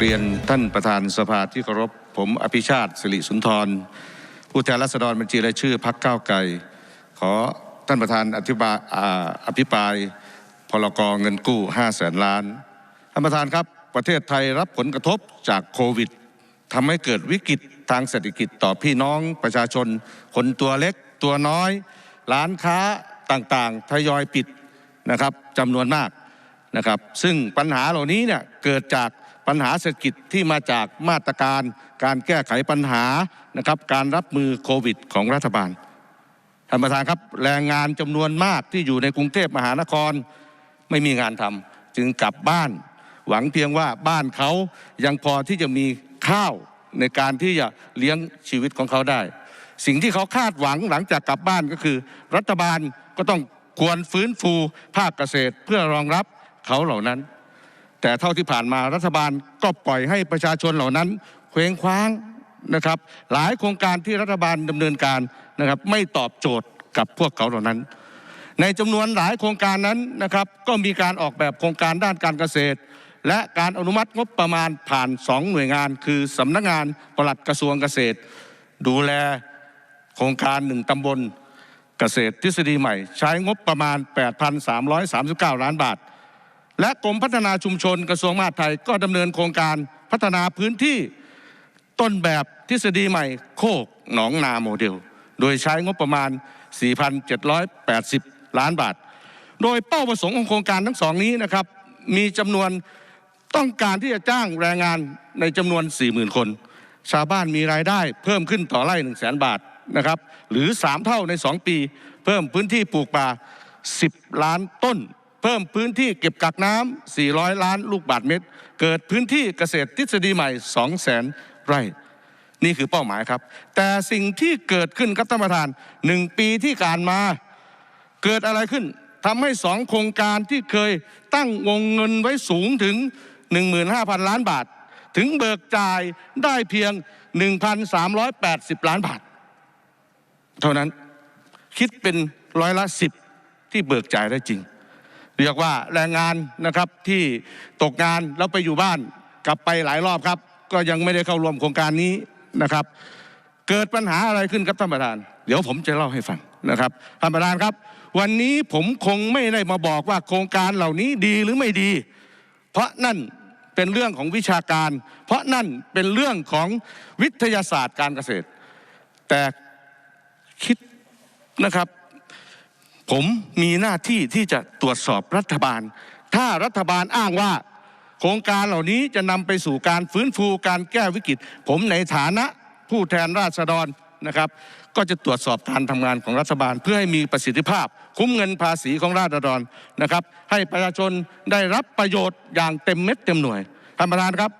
เรียนท่านประธานสภาที่เคารพผมอภิชาติสิริสุนทร ผู้แทนราษฎรบัญชีรายชื่อพักก้าวไกลขอท่านประธานอธิบายอ่าอภิปรายพลกเงินกู้5แสนล้านท่านประธานครับประเทศไทยรับผลกระทบจากโควิดทำให้เกิดวิกฤตทางเศรษฐกิจต่อพี่น้องประชาชน คนตัวเล็กตัวน้อย ร้านค้าต่างๆทยอยปิดนะครับจำนวนมากนะครับ ซึ่งปัญหาเหล่านี้เนี่ยเกิดจาก ปัญหาเศรษฐกิจที่มาจากมาตรการการแก้ไขปัญหานะครับการรับมือโควิดของรัฐบาลท่านประธานครับแรงงานจำนวนมากที่อยู่ในกรุงเทพมหานครไม่มีงานทำจึงกลับบ้าน หวังเพียงว่าบ้านเขายังพอที่จะมีข้าวในการที่จะเลี้ยงชีวิตของเขาได้ สิ่งที่เขาคาดหวังหลังจากกลับบ้านก็คือ รัฐบาลก็ต้องควรฟื้นฟูภาคเกษตรเพื่อรองรับเขาเหล่านั้น แต่เท่าที่ผ่านมารัฐบาลก็ปล่อยให้ประชาชนเหล่านั้นเคว้งคว้างนะครับ หลายโครงการที่รัฐบาลดำเนินการนะครับ ไม่ตอบโจทย์กับพวกเขาเหล่านั้น ในจำนวนหลายโครงการนั้นนะครับ ก็มีการออกแบบโครงการด้านการเกษตร และการอนุมัติงบประมาณผ่านสองหน่วยงาน คือสำนักงานปลัดกระทรวงเกษตร ดูแลโครงการหนึ่งตำบลเกษตรทฤษฎีใหม่ ใช้งบประมาณ 8,339 ล้านบาท กรมพัฒนาชุมชนกระทรวงมหาดไทยก็ดำเนินโครงการพัฒนาพื้นที่ต้นแบบทฤษฎีใหม่โคกหนองนาโมเดล โดยใช้งบประมาณ 4,780 ล้านบาท โดยเป้าประสงค์ของโครงการทั้งสองนี้นะครับ มีจำนวนต้องการที่จะจ้างแรงงานในจำนวน 40,000 คน ชาวบ้านมีรายได้เพิ่มขึ้นต่อไร่ 1 0 0 0 0 0 บาทนะครับ หรือ 3 เท่าใน 2 ปี เพิ่มพื้นที่ปลูกป่า 10 ล้านต้น เพิ่มพื้นที่เก็บกักน้ำ400 ล้านลูกบาทเมตร เกิดพื้นที่เกษตรทฤษฎีใหม่ 200,000 ไร่ นี่คือเป้าหมายครับ แต่สิ่งที่เกิดขึ้นครับท่านประธานหนึ่งปีที่ผ่านมา เกิดอะไรขึ้นทำให้สองโครงการที่เคยตั้งวงเงินไว้สูงถึง 15,000 ล้านบาท ถึงเบิกจ่ายได้เพียง 1,380 ล้านบาท เท่านั้นคิดเป็นร้อยละสิบที่เบิกจ่ายได้จริง เรียกว่าแรงงานนะครับที่ตกงานแล้วไปอยู่บ้านกลับไปหลายรอบครับ ก็ยังไม่ได้เข้าร่วมโครงการนี้นะครับ เกิดปัญหาอะไรขึ้นครับท่านประธาน เดี๋ยวผมจะเล่าให้ฟังนะครับท่านประธานครับ วันนี้ผมคงไม่ได้มาบอกว่าโครงการเหล่านี้ดีหรือไม่ดี เพราะนั่นเป็นเรื่องของวิชาการ เพราะนั่นเป็นเรื่องของวิทยาศาสตร์การเกษตร แต่คิดนะครับ ผมมีหน้าที่ที่จะตรวจสอบรัฐบาล ถ้ารัฐบาลอ้างว่า โครงการเหล่านี้จะนำไปสู่การฟื้นฟูการแก้วิกฤต ผมในฐานะผู้แทนราษฎรนะครับ ก็จะตรวจสอบการทำงานของรัฐบาล เพื่อให้มีประสิทธิภาพ คุ้มเงินภาษีของราษฎรนะครับ ให้ประชาชนได้รับประโยชน์อย่างเต็มเม็ดเต็มหน่วยท่านประธานครับ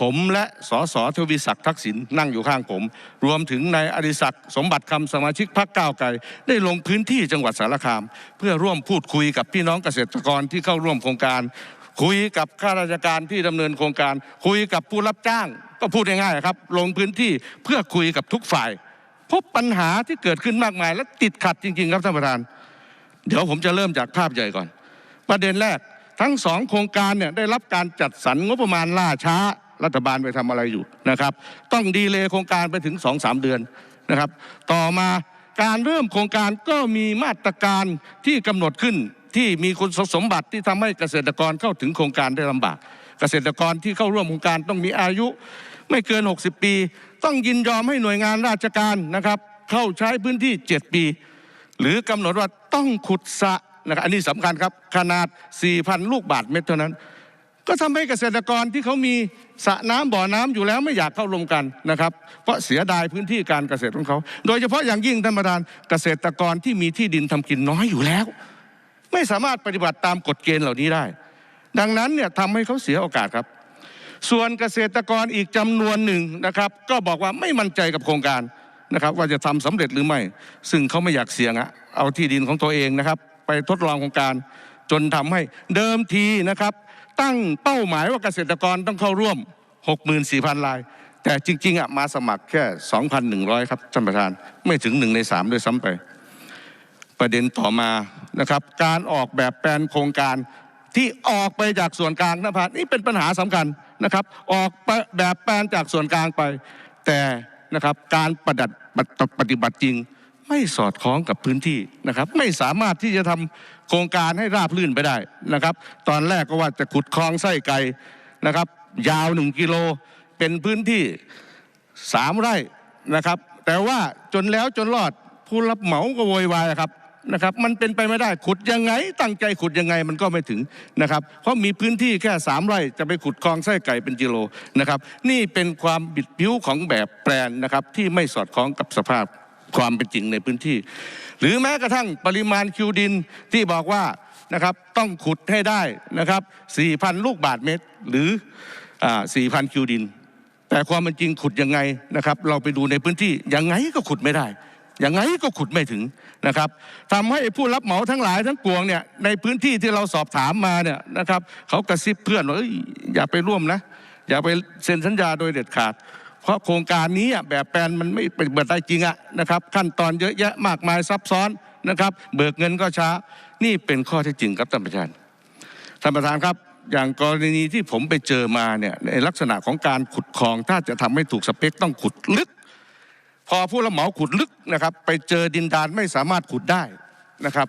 ผมและสสทวีศักดิ์ทักษิณนั่งอยู่ข้างผม รวมถึงนายอดิศักดิ์สมบัติคำสมาชิกพรรคก้าวไกลได้ลงพื้นที่จังหวัดสารคาม เพื่อร่วมพูดคุยกับพี่น้องเกษตรกรที่เข้าร่วมโครงการ คุยกับข้าราชการที่ดำเนินโครงการ คุยกับผู้รับจ้าง ก็พูดง่ายๆครับ ลงพื้นที่เพื่อคุยกับทุกฝ่าย พบปัญหาที่เกิดขึ้นมากมาย และติดขัดจริง ๆ ครับท่านประธาน เดี๋ยวผมจะเริ่มจากภาพใหญ่ก่อน ประเด็นแรกทั้งสองโครงการเนี่ยได้รับการจัดสรรงบประมาณล่าช้า รัฐบาลไปทำอะไรอยู่นะครับ ต้องดีเลย์โครงการไปถึง 2-3 เดือนนะครับ ต่อมาการเริ่มโครงการก็มีมาตรการที่กำหนดขึ้นที่มีคุณสมบัติที่ทำให้เกษตรกรเข้าถึงโครงการได้ลำบาก เกษตรกรที่เข้าร่วมโครงการต้องมีอายุไม่เกิน 60 ปี ต้องยินยอมให้หน่วยงานราชการนะครับ เข้าใช้พื้นที่ 7 ปี หรือกำหนดว่าต้องขุดสระนะครับอันนี้สำคัญครับขนาด 4,000 ลูกบาทเมตรเท่านั้น ก็ทำให้เกษตรกรที่เขามีสระน้ำบ่อน้ำอยู่แล้วไม่อยากเข้าร่วมกันนะครับเพราะเสียดายพื้นที่การเกษตรของเขา โดยเฉพาะอย่างยิ่งท่านประธานเกษตรกรที่มีที่ดินทำกินน้อยอยู่แล้ว ไม่สามารถปฏิบัติตามกฎเกณฑ์เหล่านี้ได้ ดังนั้นเนี่ยทำให้เขาเสียโอกาสครับ ส่วนเกษตรกรอีกจำนวนหนึ่งนะครับก็บอกว่าไม่มั่นใจกับโครงการนะครับว่าจะทำสำเร็จหรือไม่ ซึ่งเขาไม่อยากเสี่ยงอะเอาที่ดินของตัวเองนะครับ ไปทดลองโครงการจนทำให้เดิมทีนะครับ ตั้งเป้าหมายว่าเกษตรกรต้องเข้าร่วม 64,000 ราย แต่จริงๆอะมาสมัครแค่ 2,100 ครับท่านประธานไม่ถึงหนึ่งในสามด้วยซ้ำไป ประเด็นต่อมานะครับการออกแบบแปลนโครงการที่ออกไปจากส่วนกลางนภานี่เป็นปัญหาสำคัญนะครับ ออกแบบแปลนจากส่วนกลางไป แต่นะครับการประดับปฏิบัติจริง ไม่สอดคล้องกับพื้นที่นะครับ ไม่สามารถที่จะทำโครงการให้ราบรื่นไปได้นะครับ ตอนแรกก็ว่าจะขุดคลองไส้ไก่นะครับ ยาวหนึ่งกิโลเป็นพื้นที่สามไร่นะครับ แต่ว่าจนแล้วจนรอดผู้รับเหมาก็โวยวายครับนะครับ มันเป็นไปไม่ได้ขุดยังไง ตั้งใจขุดยังไงมันก็ไม่ถึงนะครับ เพราะมีพื้นที่แค่สามไร่จะไปขุดคลองไส้ไก่เป็นกิโลนะครับ นี่เป็นความบิดผิวของแบบแปลนนะครับที่ไม่สอดคล้องกับสภาพ ความเป็นจริงในพื้นที่ หรือแม้กระทั่งปริมาณคิวดินที่บอกว่านะครับต้องขุดให้ได้นะครับ4,000 ลูกบาทเมตรหรืออ่า4,000 คิวดิน แต่ความเป็นจริงขุดยังไงนะครับ เราไปดูในพื้นที่ยังไงก็ขุดไม่ได้ยังไงก็ขุดไม่ถึงนะครับทำให้ผู้รับเหมาทั้งหลายทั้งปวงเนี่ยในพื้นที่ที่เราสอบถามมาเนี่ยนะครับเขากระซิบเพื่อนว่าอย่าไปร่วมนะ อย่าไปเซ็นสัญญาโดยเด็ดขาด เพราะโครงการนี้แบบแปลนมันไม่เป็นเบิดได้จริงอะนะครับขั้นตอนเยอะแยะมากมายซับซ้อนนะครับ เบิกเงินก็ช้านี่เป็นข้อเท็จจริงครับท่านประธานท่านประธานครับ อย่างกรณีที่ผมไปเจอมาเนี่ยในลักษณะของการขุดคลอง ถ้าจะทำให้ถูกสเปคต้องขุดลึก พอผู้รับเหมาขุดลึกนะครับ ไปเจอดินดานไม่สามารถขุดได้นะครับ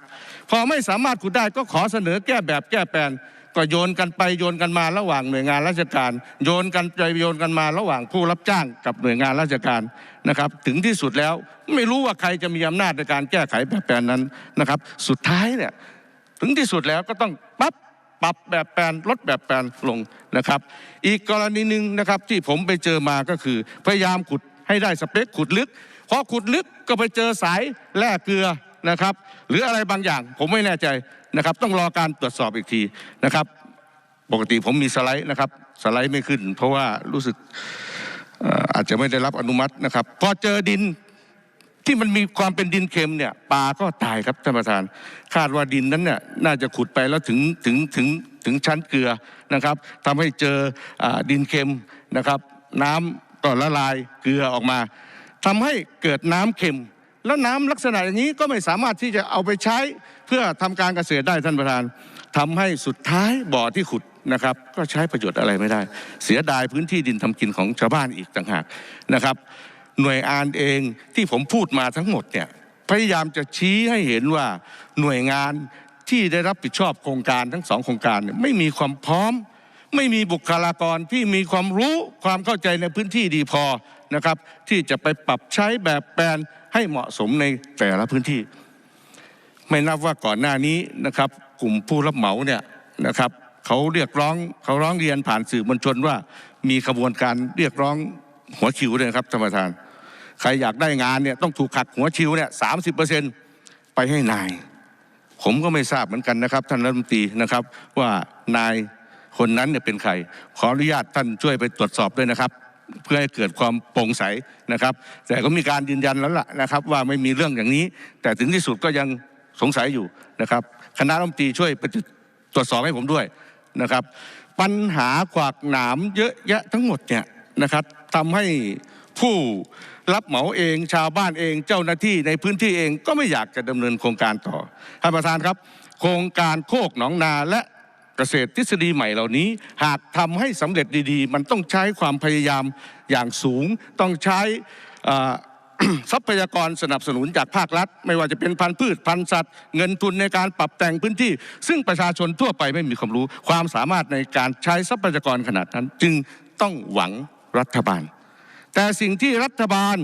พอไม่สามารถขุดได้ก็ขอเสนอแก้แบบแก้แปลน ก็โยนกันไปโยนกันมาระหว่างหน่วยงานราชการ โยนกันไปโยนกันมาระหว่างผู้รับจ้างกับหน่วยงานราชการนะครับ ถึงที่สุดแล้วไม่รู้ว่าใครจะมีอำนาจในการแก้ไขแบบแปลนนั้นนะครับ สุดท้ายเนี่ยถึงที่สุดแล้วก็ต้องปรับปรับแบบแปลนลดแบบแปลนลงนะครับ อีกกรณีหนึ่งนะครับที่ผมไปเจอมาก็คือ พยายามขุดให้ได้สเปคขุดลึกพอขุดลึกก็ไปเจอสายแร่เกลือนะครับ หรืออะไรบางอย่างผมไม่แน่ใจ นะครับต้องรอการตรวจสอบอีกทีนะครับ ปกติผมมีสไลด์นะครับ สไลด์ไม่ขึ้น เพราะว่ารู้สึกอาจจะไม่ได้รับอนุมัตินะครับ พอเจอดินที่มันมีความเป็นดินเค็มเนี่ยปลาก็ตายครับท่านประธาน คาดว่าดินนั้นเนี่ยน่าจะขุดไปแล้วถึงถึงถึงถึงชั้นเกลือนะครับทำให้เจออดินเค็มนะครับ น้ำก็ละลายเกลือออกมาทำให้เกิดน้ำเค็ม แล้วน้ำลักษณะอย่างนี้ก็ไม่สามารถที่จะเอาไปใช้เพื่อทำการเกษตรได้ท่านประธานทำให้สุดท้ายบ่อที่ขุดนะครับ ก็ใช้ประโยชน์อะไรไม่ได้ เสียดายพื้นที่ดินทำกินของชาวบ้านอีกต่างหากนะครับ หน่วยงานเองที่ผมพูดมาทั้งหมดเนี่ยพยายามจะชี้ให้เห็นว่าหน่วยงานที่ได้รับผิดชอบโครงการทั้งสองโครงการไม่มีความพร้อม ไม่มีบุคลากรที่มีความรู้ความเข้าใจในพื้นที่ดีพอนะครับ ที่จะไปปรับใช้แบบแปลน ให้เหมาะสมในแต่ละพื้นที่ ไม่นับว่าก่อนหน้านี้นะครับ กลุ่มผู้รับเหมาเนี่ยนะครับเขาเรียกร้องเขาร้องเรียนผ่านสื่อมวลชนว่า มีขบวนการเรียกร้องหัวคิวเลยครับท่านประธาน ใครอยากได้งานเนี่ยต้องถูกขักหัวคิวเนี่ยสามสิบเปอร์เซ็นไปให้นาย ผมก็ไม่ทราบเหมือนกันนะครับท่านรัฐมนตรีนะครับว่านายคนนั้นเนี่ยเป็นใคร ขออนุญาตท่านช่วยไปตรวจสอบด้วยนะครับ เพื่อให้เกิดความโปร่งใสนะครับ แต่ก็มีการยืนยันแล้วล่ะนะครับ ว่าไม่มีเรื่องอย่างนี้ แต่ถึงที่สุดก็ยังสงสัยอยู่นะครับ คณะรัฐมนตรีช่วยไปตรวจสอบให้ผมด้วยนะครับ ปัญหาขวากหนามเยอะแยะทั้งหมดเนี่ยนะครับทำให้ผู้รับเหมาเองชาวบ้านเองเจ้าหน้าที่ในพื้นที่เองก็ไม่อยากจะดำเนินโครงการต่อท่านประธานครับ โครงการโคกหนองนาและ กษตรทฤษฎีใหม่เหล่านี้ หากทำให้สำเร็จดีๆ มันต้องใช้ความพยายามอย่างสูง ต้องใช้ทรัพยากรสนับสนุนจากภาครัฐ ไม่ว่าจะเป็นพันธุ์พืชพันธุ์สัตว์ เงินทุนในการปรับแต่งพื้นที่ ซึ่งประชาชนทั่วไปไม่มีความรู้ ความสามารถในการใช้ทรัพยากรขนาดนั้น จึงต้องหวังรัฐบาล แต่สิ่งที่รัฐบาล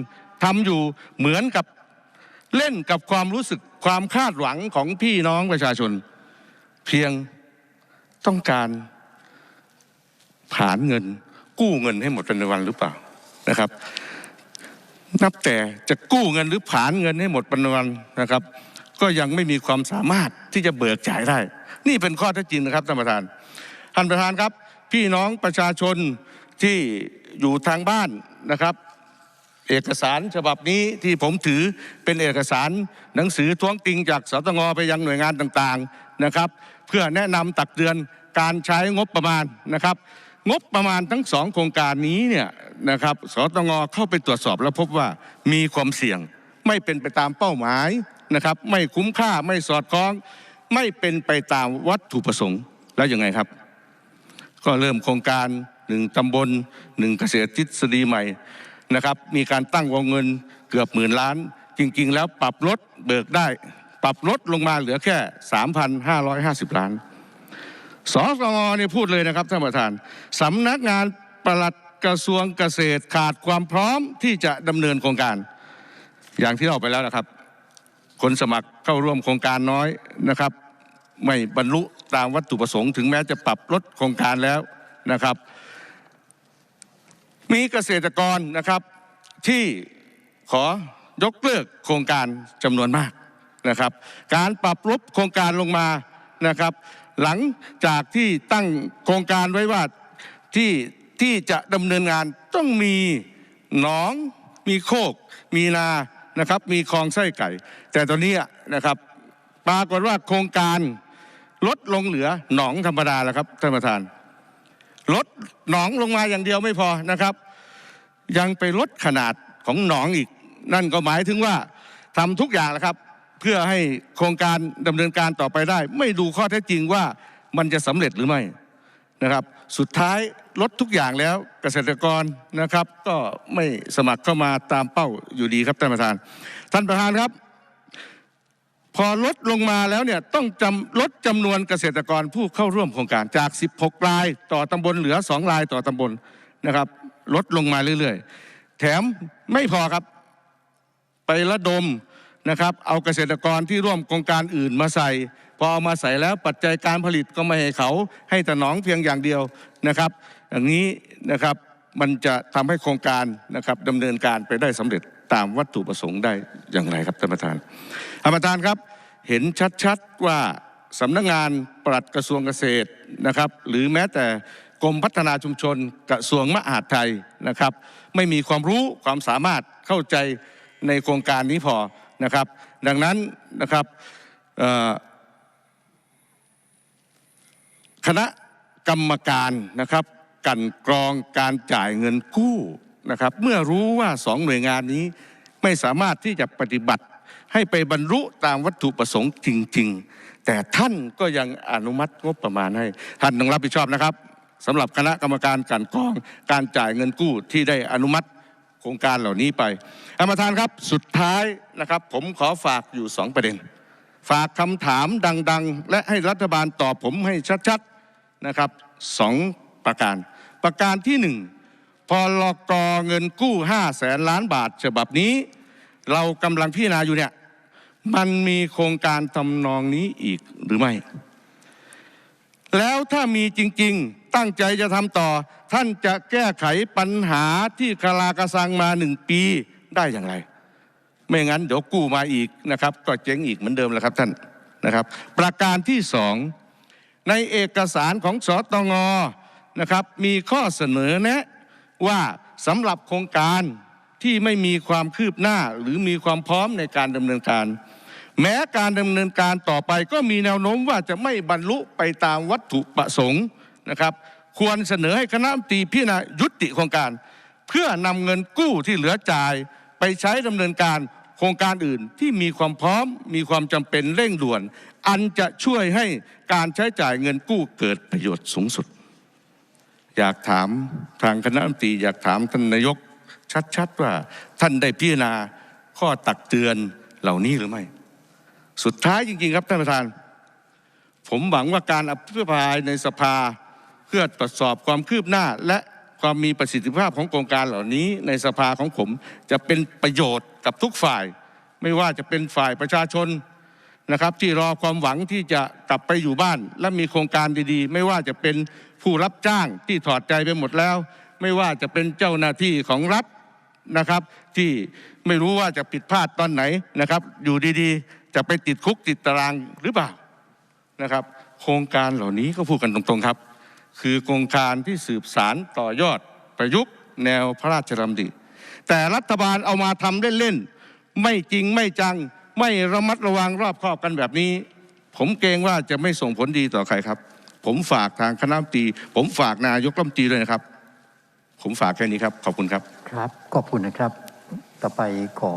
ทำอยู่เหมือนกับเล่นกับความรู้สึกความคาดหวังของพี่น้องประชาชน เพียง ต้องการผานเงิน กู้เงินให้หมดเป็นวันหรือเปล่านะครับ นับแต่จะกู้เงินหรือผลานเงินให้หมดปันวันนะครับ ก็ยังไม่มีความสามารถที่จะเบิกจ่ายได้ นี่เป็นข้อเท็จจริงนะครับท่านประธานท่านประธานครับ พี่น้องประชาชนที่อยู่ทางบ้านนะครับ เอกสารฉบับนี้ที่ผมถือเป็นเอกสารหนังสือท้วงติงจากสตงไปยังหน่วยงานต่างๆนะครับ เพื่อแนะนำตักเตือนการใช้งบประมาณนะครับ งบประมาณทั้งสองโครงการนี้เนี่ยนะครับสตงเข้าไปตรวจสอบแล้วพบว่ามีความเสี่ยง ไม่เป็นไปตามเป้าหมายนะครับ ไม่คุ้มค่าไม่สอดคล้อง ไม่เป็นไปตามวัตถุประสงค์แล้วยังไงครับ ก็เริ่มโครงการหนึ่งตำบลหนึ่งเกษตรทฤษฎีใหม่นะครับ มีการตั้งวงเงินเกือบหมื่นล้าน จริง ๆ แล้วปรับลดเบิกได้ รับลดลงมาเหลือแค่ 3,550 ล้านสสงเนี่ยพูดเลยนะครับท่านประธานสำนักงานปลัดกระทรวงเกษตรขาดความพร้อมที่จะดำเนินโครงการ อย่างที่เราไปแล้วนะครับ คนสมัครเข้าร่วมโครงการน้อยนะครับ ไม่บรรลุตามวัตถุประสงค์ถึงแม้จะปรับลดโครงการแล้วนะครับ มีเกษตรกรนะครับที่ขอยกเลิกโครงการจำนวนมาก นะครับ การปรับลดโครงการลงมานะครับ หลังจากที่ตั้งโครงการไว้ว่าที่ที่จะดำเนินงานต้องมีหนอง มีโคก มีนานะครับ มีคลองไส้ไก่ แต่ตอนนี้นะครับปรากฏว่าโครงการลดลงเหลือหนองธรรมดาแล้วครับท่านประธาน ลดหนองลงมาอย่างเดียวไม่พอนะครับ ยังไปลดขนาดของหนองอีก นั่นก็หมายถึงว่าทำทุกอย่างแล้วครับ เพื่อให้โครงการดำเนินการต่อไปได้ ไม่ดูข้อเท็จจริงว่ามันจะสำเร็จหรือไม่นะครับ สุดท้ายลดทุกอย่างแล้วเกษตรกรนะครับ ก็ไม่สมัครเข้ามาตามเป้าอยู่ดีครับท่านประธาน ท่านประธานครับ พอลดลงมาแล้วเนี่ยต้องจำลดจำนวนเกษตรกรผู้เข้าร่วมโครงการจาก 16รายต่อตำบลเหลือ 2 รายต่อตำบลนะครับ ลดลงมาเรื่อยๆ แถมไม่พอครับ ไประดม นะครับเอาเกษตรกรที่ร่วมโครงการอื่นมาใส่ พอเอามาใส่แล้วปัจจัยการผลิตก็ไม่ให้เขาให้แต่หนองเพียงอย่างเดียวนะครับ อย่างนี้นะครับมันจะทำให้โครงการนะครับดำเนินการไปได้สำเร็จตามวัตถุประสงค์ได้อย่างไรครับท่านประธานท่านประธานครับเห็นชัดๆว่าสำนักงานปลัดกระทรวงเกษตรนะครับ หรือแม้แต่กรมพัฒนาชุมชนกระทรวงมหาดไทยนะครับ ไม่มีความรู้ความสามารถเข้าใจในโครงการนี้พอ นะครับ ดังนั้นนะครับคณะกรรมการนะครับกันกรองการจ่ายเงินกู้นะครับ เมื่อรู้ว่าสองหน่วยงานนี้ไม่สามารถที่จะปฏิบัติให้ไปบรรลุตามวัตถุประสงค์จริง ๆ แต่ท่านก็ยังอนุมัติงบประมาณให้ ท่านต้องรับผิดชอบนะครับสำหรับคณะกรรมการกลันกรองการจ่ายเงินกู้ที่ได้อนุมัติ รงการเหล่านี้ไปท่านประธานครับสุดท้ายนะครับ ผมขอฝากอยู่สองประเด็น ฝากคำถามดัง ๆ และให้รัฐบาลตอบผมให้ชัดๆนะครับสองประการ ประการที่หนึ่งพอลกเงินกู้ห้าแสนล้านบาทฉบับนี้ เรากำลังพิจารณาอยู่เนี่ยมันมีโครงการทำนองนี้อีกหรือไม่ แล้วถ้ามีจริง ๆ ตั้งใจจะทำต่อ ท่านจะแก้ไขปัญหาที่คาลากระซังมาหนึ่งปีได้อย่างไร ไม่งั้นเดี๋ยวกู้มาอีกนะครับ ก็เจ๊งอีกเหมือนเดิมแหละครับท่านนะครับ ประการที่สองในเอกสารของสตงนะครับ มีข้อเสนอแนะว่าสำหรับโครงการที่ไม่มีความคืบหน้าหรือมีความพร้อมในการดำเนินการ แม้การดำเนินการต่อไปก็มีแนวโน้มว่าจะไม่บรรลุไปตามวัตถุประสงค์ นะครับควรเสนอให้คณะรัฐมนตรีพิจารณายุติโครงการ เพื่อนำเงินกู้ที่เหลือจ่ายไปใช้ดำเนินการโครงการอื่นที่มีความพร้อมมีความจำเป็นเร่งด่วน อันจะช่วยให้การใช้จ่ายเงินกู้เกิดประโยชน์สูงสุด อยากถามทางคณะรัฐมนตรีอยากถามท่านนายกชัดๆว่าท่านได้พิจารณาข้อตักเตือนเหล่านี้หรือไม่ สุดท้ายจริงๆครับท่านประธาน ผมหวังว่าการอภิปรายในสภา เพื่อตรวจสอบความคืบหน้าและความมีประสิทธิภาพของโครงการเหล่านี้ในสภาของผมจะเป็นประโยชน์กับทุกฝ่าย ไม่ว่าจะเป็นฝ่ายประชาชนนะครับ ที่รอความหวังที่จะกลับไปอยู่บ้าน และมีโครงการดีๆ ไม่ว่าจะเป็นผู้รับจ้างที่ถอดใจไปหมดแล้ว ไม่ว่าจะเป็นเจ้าหน้าที่ของรัฐนะครับ ที่ไม่รู้ว่าจะผิดพลาดตอนไหนนะครับ อยู่ดีๆ จะไปติดคุกติดตารางหรือเปล่านะครับ โครงการเหล่านี้ก็พูดกันตรงๆครับ คือโครงการที่สืบสารต่อยอดประยุกต์แนวพระราชดำริแต่รัฐบาลเอามาทำเล่นๆไม่จริงไม่จังไม่ระมัดระวังรอบคอบกันแบบนี้ ผมเกรงว่าจะไม่ส่งผลดีต่อใครครับ ผมฝากทางคณะรัฐมนตรีผมฝากนายกรัฐมนตรีด้วยนะครับ ผมฝากแค่นี้ครับ ขอบคุณครับ ครับ ขอบคุณนะครับ ต่อไปขอ